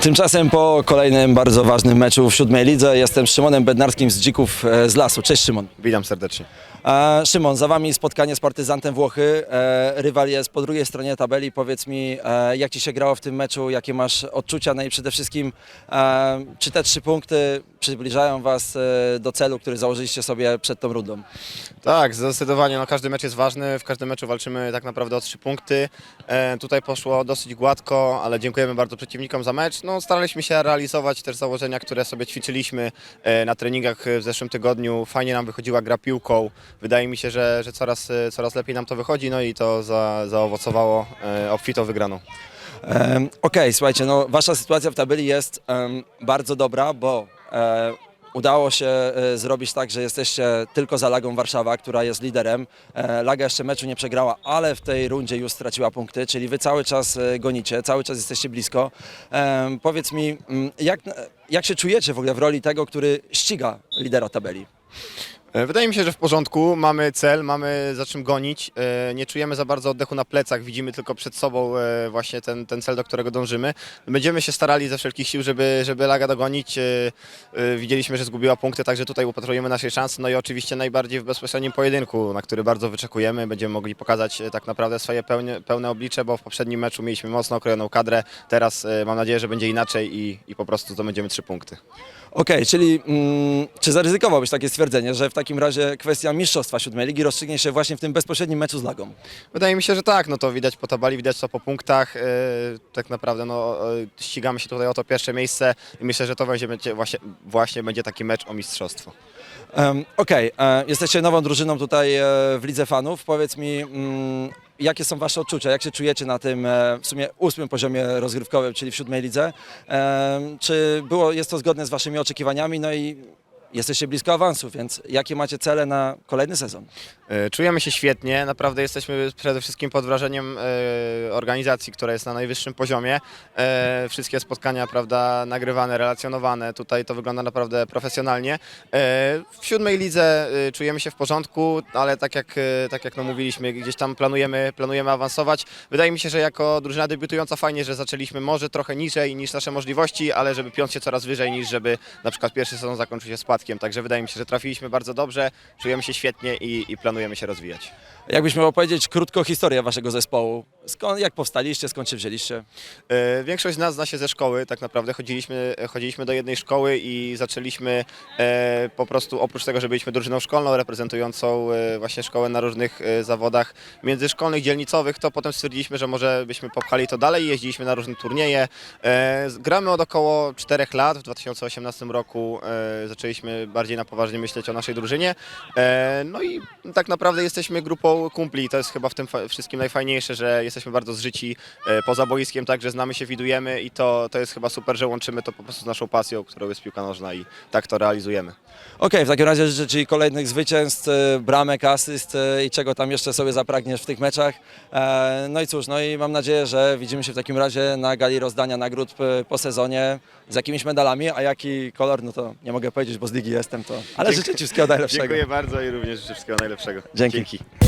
Tymczasem po kolejnym bardzo ważnym meczu w siódmej lidze jestem Szymonem Bednarskim z Dzików e, z Lasu. Cześć Szymon. Witam serdecznie. E, Szymon, za Wami spotkanie z Partyzantem Włochy. E, rywal jest po drugiej stronie tabeli. Powiedz mi, e, jak Ci się grało w tym meczu, jakie masz odczucia, no i przede wszystkim, e, czy te trzy punkty przybliżają Was e, do celu, który założyliście sobie przed tą rundą? Tak, zdecydowanie. No, każdy mecz jest ważny. W każdym meczu walczymy tak naprawdę o trzy punkty. E, tutaj poszło dosyć gładko, ale dziękujemy bardzo przeciwnikom za mecz. No, staraliśmy się realizować też założenia, które sobie ćwiczyliśmy e, na treningach w zeszłym tygodniu. Fajnie nam wychodziła gra piłką. Wydaje mi się, że, że coraz, e, coraz lepiej nam to wychodzi, no i to za, zaowocowało e, obfitą wygraną. Em, Okej, słuchajcie, no wasza sytuacja w tabeli jest em, bardzo dobra, bo udało się e, zrobić tak, że jesteście tylko za Lagą Warszawa, która jest liderem. E, Laga jeszcze meczu nie przegrała, ale w tej rundzie już straciła punkty, czyli wy cały czas e, gonicie, cały czas jesteście blisko. Powiedz mi, mm, jak, jak się czujecie w ogóle w roli tego, który ściga lidera tabeli? E, Wydaje mi się, że w porządku. Mamy cel, mamy za czym gonić. E, Nie czujemy za bardzo oddechu na plecach, widzimy tylko przed sobą e, właśnie ten, ten cel, do którego dążymy. Będziemy się starali ze wszelkich sił, żeby, żeby Laga dogonić. Widzieliśmy, że zgubiła punkty, także tutaj upatrujemy naszej szansy. No i oczywiście najbardziej w bezpośrednim pojedynku, na który bardzo wyczekujemy. Będziemy mogli pokazać tak naprawdę swoje pełne, pełne oblicze, bo w poprzednim meczu mieliśmy mocno okrojoną kadrę. Teraz mam nadzieję, że będzie inaczej i, i po prostu zdobędziemy trzy punkty. Okej, czyli mm, czy zaryzykowałbyś takie stwierdzenie, że w takim razie kwestia mistrzostwa siódmej ligi rozstrzygnie się właśnie w tym bezpośrednim meczu z Lagą? Wydaje mi się, że tak, no to widać po tabeli, widać to po punktach. Yy, tak naprawdę no, yy, ścigamy się tutaj o to pierwsze miejsce i myślę, że to będzie, właśnie, właśnie będzie taki mecz o mistrzostwo. Um, Okej, e, jesteście nową drużyną tutaj e, w Lidze Fanów. Powiedz mi, mm, jakie są Wasze odczucia? Jak się czujecie na tym e, w sumie ósmym poziomie rozgrywkowym, czyli w siódmej lidze? Czy było, jest to zgodne z Waszymi oczekiwaniami? No i jesteście blisko awansu, więc jakie macie cele na kolejny sezon? Yy, Czujemy się świetnie, naprawdę jesteśmy przede wszystkim pod wrażeniem yy, organizacji, która jest na najwyższym poziomie. Yy, Wszystkie spotkania, prawda, nagrywane, relacjonowane, tutaj to wygląda naprawdę profesjonalnie. W siódmej lidze czujemy się w porządku, ale tak jak, tak jak no mówiliśmy, gdzieś tam planujemy, planujemy awansować. Wydaje mi się, że jako drużyna debiutująca fajnie, że zaczęliśmy może trochę niżej niż nasze możliwości, ale żeby piąć się coraz wyżej niż żeby na przykład pierwszy sezon zakończył się spadkiem. Także wydaje mi się, że trafiliśmy bardzo dobrze, czujemy się świetnie i, i planujemy się rozwijać. Jakbyś miał opowiedzieć krótko historię Waszego zespołu? Skąd, jak powstaliście, skąd się wzięliście? E, Większość z nas zna się ze szkoły, tak naprawdę chodziliśmy, chodziliśmy do jednej szkoły i zaczęliśmy e, po prostu, oprócz tego, że byliśmy drużyną szkolną reprezentującą e, właśnie szkołę na różnych zawodach międzyszkolnych, dzielnicowych, to potem stwierdziliśmy, że może byśmy popchali to dalej, jeździliśmy na różne turnieje. Gramy od około 4 lat, w 2018 roku zaczęliśmy bardziej na poważnie myśleć o naszej drużynie. No i tak naprawdę jesteśmy grupą kumpli i to jest chyba w tym wszystkim najfajniejsze, że jesteśmy bardzo zżyci e, poza boiskiem, także znamy się, widujemy i to, to jest chyba super, że łączymy to po prostu z naszą pasją, którą jest piłka nożna i tak to realizujemy. Okej, w takim razie życzę Ci kolejnych zwycięstw, e, bramek, asyst e, i czego tam jeszcze sobie zapragniesz w tych meczach. E, No i cóż, no i mam nadzieję, że widzimy się w takim razie na gali rozdania nagród po sezonie z jakimiś medalami, a jaki kolor, no to nie mogę powiedzieć, bo z ligi jestem to. Ale życzę Ci wszystkiego najlepszego. Dziękuję bardzo i również życzę wszystkiego najlepszego. Dzięki. Dzięki.